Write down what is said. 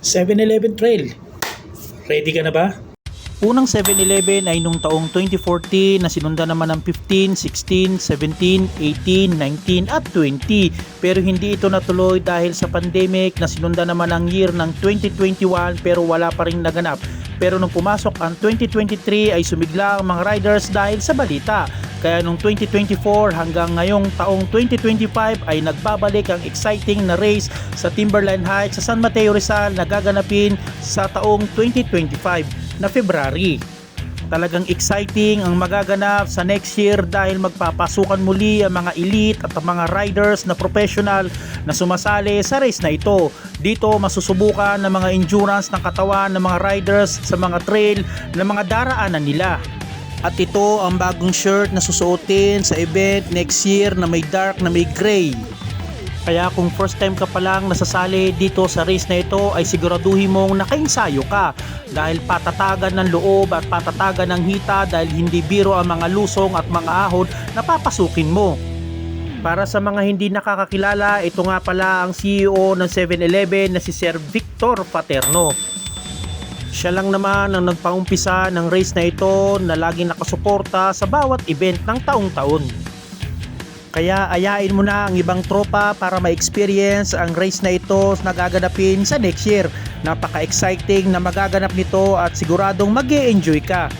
7-Eleven Trail. Ready ka na ba? Unang 7-Eleven ay nung taong 2014 na sinundan naman ng 15, 16, 17, 18, 19 at 20. Pero hindi ito natuloy dahil sa pandemic na sinundan naman ang year ng 2021 pero wala pa rin naganap. Pero nung pumasok ang 2023 ay sumigla ang mga riders dahil sa balita. Kaya nung 2024 hanggang ngayong taong 2025 ay nagbabalik ang exciting na race sa Timberline Heights sa San Mateo Rizal na gaganapin sa taong 2025 na February. Talagang exciting ang magaganap sa next year dahil magpapasukan muli ang mga elite at ang mga riders na professional na sumasali sa race na ito. Dito masusubukan ng mga endurance ng katawan ng mga riders sa mga trail na mga daraanan nila. At ito ang bagong shirt na susuotin sa event next year na may dark na may gray. Kaya kung first time ka pa lang nasasali dito sa race na ito ay siguraduhin mong nakainsayo ka dahil patatagan ng loob at patatagan ng hita dahil hindi biro ang mga lusong at mga ahon na papasukin mo. Para sa mga hindi nakakakilala, ito nga pala ang CEO ng 7-Eleven na si Sir Victor Paterno. Siya lang naman ang nagpaumpisa ng race na ito na laging nakasuporta sa bawat event ng taong-taon. Kaya ayain mo na ang ibang tropa para ma-experience ang race na ito na gaganapin sa next year. Napaka-exciting na magaganap nito at siguradong mag enjoy ka.